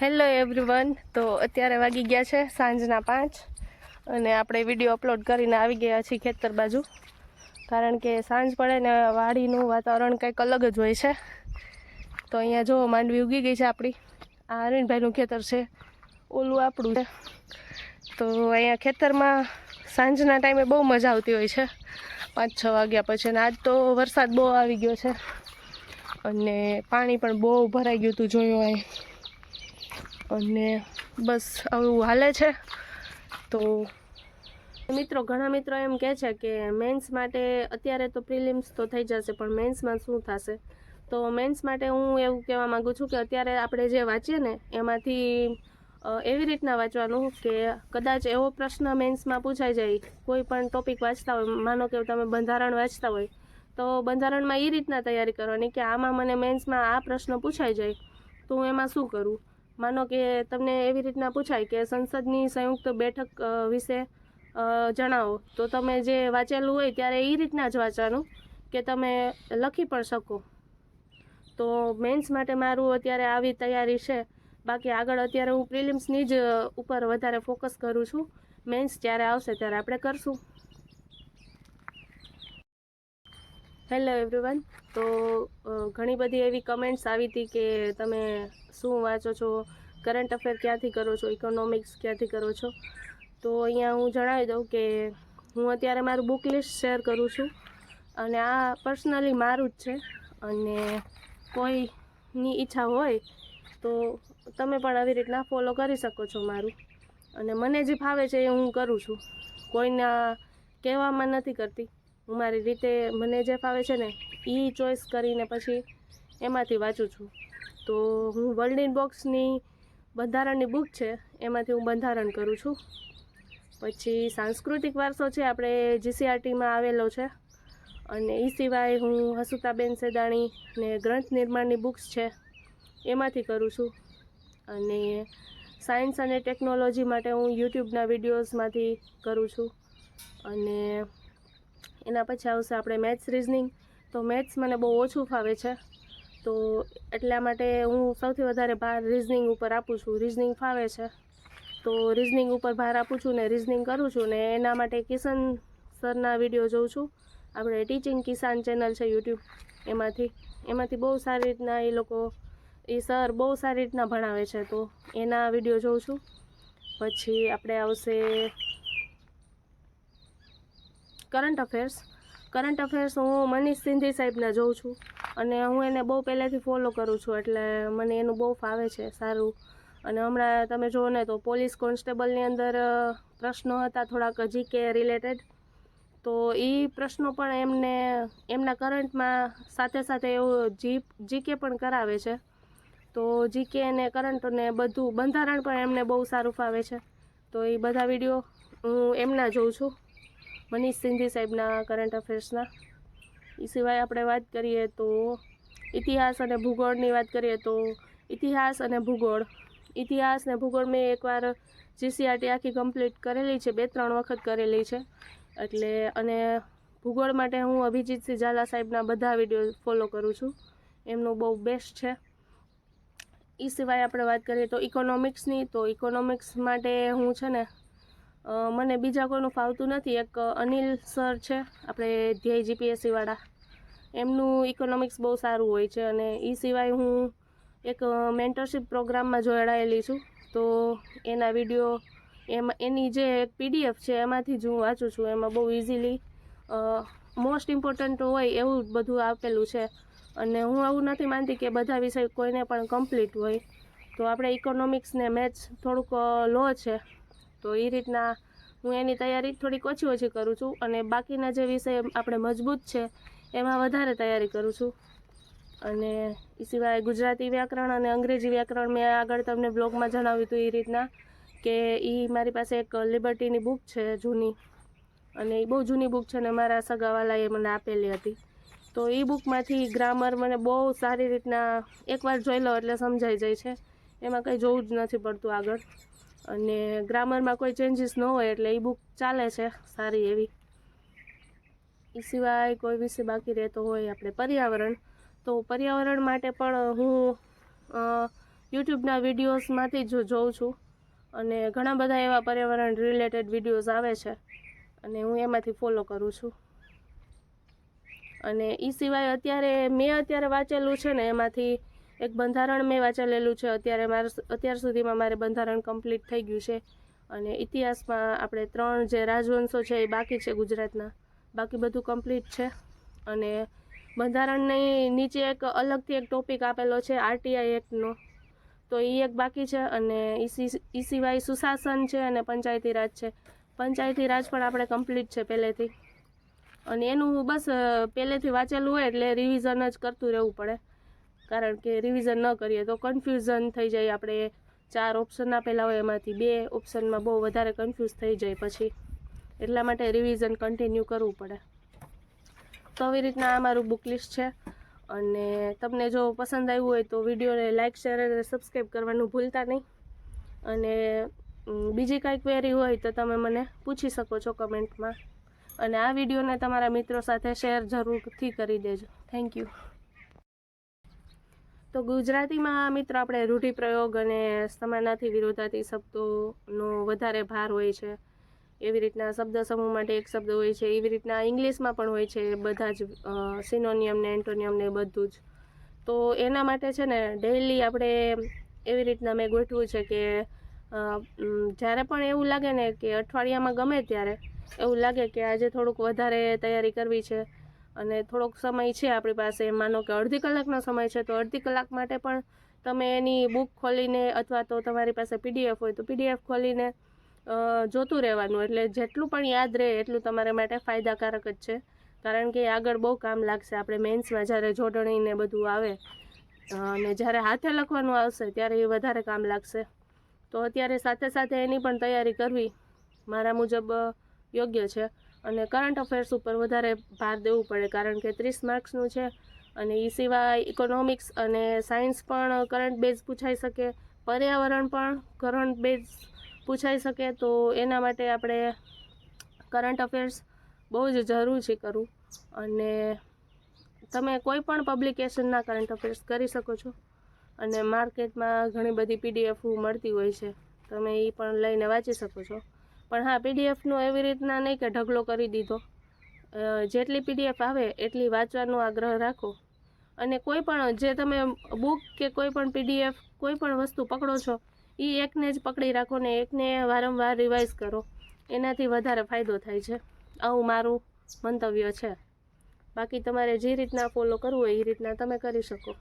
Hello everyone તો અત્યારે વાગી ગયા છે સાંજના પાંચ અને આપણે વીડિયો અપલોડ કરીને આવી ગયા છીએ ખેતર બાજુ. કારણ કે સાંજ પડે ને વાડીનું વાતાવરણ કંઈક અલગ જ હોય છે. તો અહીંયા જો માંડવી ઉગી ગઈ છે આપણી. આ અરવિંદભાઈનું ખેતર છે. ઓલું આપણું છે. તો અહીંયા ખેતરમાં સાંજના ટાઈમે બહુ મજા આવતી હોય છે. પાંચ છ વાગ્યા પછી અને આજ તો વરસાદ બહુ આવી ગયો છે. અને પાણી પણ બહુ ભરાઈ ગયું હતું જોયું અહીં. અને બસ આવું હાલે છે. તો મિત્રો, ઘણા મિત્રો એમ કહે છે કે મેન્સ માટે અત્યારે તો પ્રિલિમ્સ તો થઈ જશે, પણ મેન્સમાં શું થશે? તો મેન્સ માટે હું એવું કહેવા માગું છું કે અત્યારે આપણે જે વાંચીએ ને, એમાંથી એવી રીતના વાંચવાનું કે કદાચ એવો પ્રશ્ન મેન્સમાં પૂછાઈ જાય, કોઈ પણ ટોપિક વાંચતા હોય, માનો કે તમે બંધારણ વાંચતા હોય, તો બંધારણમાં એ રીતના તૈયારી કરવાની કે આમાં મને મેન્સમાં આ પ્રશ્ન પૂછાઈ જાય, તો હું એમાં શું કરું? માનો કે તમને એવી રીતના પૂછાય કે સંસદની સંયુક્ત બેઠક વિશે જણાવો. તો તમે જે વાંચેલું હોય ત્યારે એ રીતના જ વાંચવાનું કે તમે લખી પણ શકો. તો મેન્સ માટે મારું અત્યારે આવી તૈયારી છે. બાકી આગળ અત્યારે હું પ્રિલિમ્સની જ ઉપર વધારે ફોકસ કરું છું. મેન્સ જ્યારે આવશે ત્યારે આપણે કરશું. હેલો એવરીવન તો ઘણી બધી એવી કમેન્ટ્સ આવી હતી કે તમે શું વાંચો છો? કરંટ અફેર ક્યાંથી કરો છો? ઇકોનોમિક્સ ક્યાંથી કરો છો? તો અહીંયા હું જણાવી દઉં કે હું અત્યારે મારું બુક લિસ્ટ શેર કરું છું. અને આ પર્સનલી મારું જ છે. અને કોઈની ઈચ્છા હોય તો તમે પણ આવી રીતના ફોલો કરી શકો છો મારું. અને મને જે ફાવે છે એ હું કરું છું. કોઈના કહેવામાં નથી કરતી. હું મારી રીતે મને જે ફાવે છે ને એ ચોઈસ કરીને પછી એમાંથી વાંચું છું. તો હું વર્લ્ડ ઇન બોક્સની બંધારણની બુક છે, એમાંથી હું બંધારણ કરું છું. પછી સાંસ્કૃતિક વારસો છે, આપણે જીસીઆરટીમાં આવેલો છે. અને એ સિવાય હું હસુતાબેન સેદાણી ને ગ્રંથ નિર્માણની બુક્સ છે, એમાંથી કરું છું. અને સાયન્સ અને ટેકનોલોજી માટે હું યુટ્યુબના વિડીયોઝમાંથી કરું છું. અને એના પછી આવશે આપણે મેથ્સ રિઝનિંગ તો મેથ્સ મને બહુ ઓછું ફાવે છે. તો એટલા માટે હું સૌથી વધારે ભાર રિઝનિંગ ઉપર આપું છું. રિઝનિંગ ફાવે છે. તો રિઝનિંગ ઉપર ભાર આપું છું ને રિઝનિંગ કરું છું ને એના માટે કિશન સરના વીડિયો જોઉં છું. આપણે ટીચિંગ કિસાન ચેનલ છે યુટ્યુબ એમાંથી. એમાંથી બહુ સારી રીતના એ લોકો, એ સર બહુ સારી રીતના ભણાવે છે. તો એના વીડિયો જોઉં છું. પછી આપણે આવશે કરંટ અફેર્સ કરંટ અફેર્સ હું મનીષ સિંધી સાહેબના જોઉં છું અને હું એને બહુ પહેલેથી ફોલો કરું છું એટલે મને એનું બહુ ફાવે છે, સારું. અને હમણાં તમે જુઓ ને તો પોલીસ કોન્સ્ટેબલની અંદર પ્રશ્નો હતા થોડાક જીકે રિલેટેડ તો એ પ્રશ્નો પણ એમને, એમના કરંટમાં સાથે સાથે એવું જી જીકે પણ કરાવે છે. તો જીકે અને કરંટને બધું બંધારણ પણ એમને બહુ સારું ફાવે છે. તો એ બધા વીડિયો હું એમના જોઉં છું. મનીષ સિંધી સાહેબના કરંટ અફેર્સના એ સિવાય આપણે વાત કરીએ તો ઇતિહાસ અને ભૂગોળની વાત કરીએ તો ઇતિહાસ અને ભૂગોળ. ઇતિહાસ ને ભૂગોળ મેં એકવાર જીસીઆરટી આખી કમ્પ્લીટ કરેલી છે, બે ત્રણ વખત કરેલી છે. એટલે અને ભૂગોળ માટે હું અભિજીતસિંહ ઝાલા સાહેબના બધા વીડિયો ફોલો કરું છું. એમનું બહુ બેસ્ટ છે. એ સિવાય આપણે વાત કરીએ તો ઇકોનોમિક્સની તો ઇકોનોમિક્સ માટે હું છે ને મને બીજા કોઈનું ફાવતું નથી. એક અનિલ સર છે, આપણે ધ્યેય જીપીએસસી વાળા. એમનું ઇકોનોમિક્સ બહુ સારું હોય છે અને એ સિવાય હું એક મેન્ટરશીપ પ્રોગ્રામમાં જોડાયેલી છું. તો એના વીડિયો, એમાં, એની જે એક પીડીએફ છે, એમાંથી જ હું વાંચું છું. એમાં બહુ ઇઝીલી મોસ્ટ ઇમ્પોર્ટન્ટ હોય એવું બધું આપેલું છે. અને હું આવું નથી માનતી કે બધા વિષય કોઈને પણ કમ્પ્લીટ હોય. તો આપણે ઇકોનોમિક્સ ને મેથ્સ થોડુંક લો છે. તો એ રીતના હું એની તૈયારી થોડીક ઓછી ઓછી કરું છું અને બાકીના જે વિષય આપણે મજબૂત છે, એમાં વધારે તૈયારી કરું છું. અને એ સિવાય ગુજરાતી વ્યાકરણ અને અંગ્રેજી વ્યાકરણ મેં આગળ તમને બ્લોગમાં જણાવ્યું હતું એ રીતના કે એ મારી પાસે એક લિબર્ટીની બુક છે જૂની. અને એ બહુ જૂની બુક છે ને મારા સગાવાલાએ મને આપેલી હતી. તો એ બુકમાંથી ગ્રામર મને બહુ સારી રીતના એકવાર જોઈ લો એટલે સમજાઈ જાય છે. એમાં કંઈ જોવું જ નથી પડતું આગળ. અને ગ્રામરમાં કોઈ ચેન્જીસ ન હોય એટલે એ બુક ચાલે છે, સારી એવી. એ સિવાય કોઈ વિષય બાકી રહેતો હોય આપણે પર્યાવરણ. તો પર્યાવરણ માટે પણ હું યુટ્યુબના વિડીયોઝમાંથી જ જોઉં છું. અને ઘણા બધા એવા પર્યાવરણ રિલેટેડ વિડીયોઝ આવે છે. અને હું એમાંથી ફોલો કરું છું. અને એ સિવાય અત્યારે મેં અત્યારે વાંચેલું છે ને એમાંથી એક બંધારણ મેં વાંચેલું છે. અત્યારે મારે અત્યાર સુધીમાં મારે બંધારણ કમ્પ્લીટ થઈ ગયું છે. અને ઇતિહાસમાં આપણે ત્રણ જે રાજવંશો છે એ બાકી છે ગુજરાતના. બાકી બધું કમ્પ્લીટ છે. અને બંધારણની નીચે એક અલગથી એક ટોપિક આપેલો છે, આરટીઆઈ એક્ટનો. તો એ એક બાકી છે અને ઈ સિવાય સુશાસન છે અને પંચાયતી રાજ છે. પંચાયતી રાજ પણ આપણે કમ્પ્લીટ છે પહેલેથી. અને એનું બસ પહેલેથી વાંચેલું હોય એટલે રિવિઝન જ કરતું રહેવું પડે. કારણ કે રિવિઝન ન કરીએ તો કન્ફ્યુઝન થઈ જાય. આપણે ચાર ઓપ્શન આપેલા હોય એમાંથી બે ઓપ્શનમાં બહુ વધારે કન્ફ્યુઝ થઈ જાય પછી. એટલા માટે રિવિઝન કન્ટિન્યુ કરવું પડે. તો આવી રીતના આ મારું બુક લિસ્ટ છે. અને તમને જો પસંદ આવ્યું હોય તો વિડીયોને લાઇક શેર અને સબસ્ક્રાઈબ કરવાનું ભૂલતા નહીં. અને બીજી કાંઈ ક્વેરી હોય તો તમે મને પૂછી શકો છો કમેન્ટમાં અને આ વિડીયોને તમારા મિત્રો સાથે શેર જરૂરથી કરી દેજો. થેન્ક યુ તો ગુજરાતીમાં મિત્રો આપણે રૂઢિપ્રયોગ અને સમાનાથી વિરોધાથી શબ્દોનો વધારે ભાર હોય છે. એવી રીતના શબ્દ સમૂહ માટે એક શબ્દ હોય છે. એવી રીતના ઇંગ્લિશમાં પણ હોય છે બધા જ સિનોનિયમ ને એન્ટોનિયમ ને બધું જ. તો એના માટે છે ને ડેઈલી આપણે એવી રીતના મેં ગોઠવું છે કે જ્યારે પણ એવું લાગે ને કે અઠવાડિયામાં ગમે ત્યારે, એવું લાગે કે આજે થોડુંક વધારે તૈયારી કરવી છે અને થોડોક સમય છે આપણી પાસે. માનો કે અડધી કલાકનો સમય છે, તો અડધી કલાક માટે પણ તમે એની બુક ખોલીને અથવા તો તમારી પાસે પીડીએફ હોય તો પીડીએફ ખોલીને જોતું રહેવાનું. એટલે જેટલું પણ યાદ રહે એટલું તમારા માટે ફાયદાકારક જ છે. કારણ કે આગળ બહુ કામ લાગશે. આપણે મેન્સમાં જ્યારે જોડણીને બધું આવે અને જ્યારે હાથે લખવાનું આવશે ત્યારે એ વધારે કામ લાગશે. તો અત્યારે સાથે સાથે એની પણ તૈયારી કરવી મારા મુજબ યોગ્ય છે. અને કરંટ અફેર્સ ઉપર વધારે ભાર દેવું પડે, કારણ કે ત્રીસ માર્ક્સનું છે અને એ સિવાય ઇકોનોમિક્સ અને સાયન્સ પણ કરંટ બેઝ પૂછાઈ શકે, પર્યાવરણ પણ કરંટ બેઝ પૂછાઈ શકે, તો એના માટે આપણે કરંટ અફેર્સ બહુ જ જરૂર છે કરવું. અને તમે કોઈ પણ પબ્લિકેશનના કરંટ અફેર્સ કરી શકો છો. અને માર્કેટમાં ઘણી બધી પીડીએફ મળતી હોય છે. તમે એ પણ લઈને વાંચી શકો છો. પણ હા પીડીએફનો એવી રીતના નહીં કે ઢગલો કરી દીધો. જેટલી પીડીએફ આવે એટલી વાંચવાનો આગ્રહ રાખો. અને કોઈ પણ, જે તમે બુક કે કોઈ પણ પીડીએફ કોઈ પણ વસ્તુ પકડો છો એ એકને જ પકડી રાખો ને એકને વારંવાર રિવાઇઝ કરો. એનાથી વધારે ફાયદો થાય છે. આવું મારું મંતવ્ય છે. બાકી તમારે જે રીતના ફોલો કરવું હોય એ રીતના તમે કરી શકો.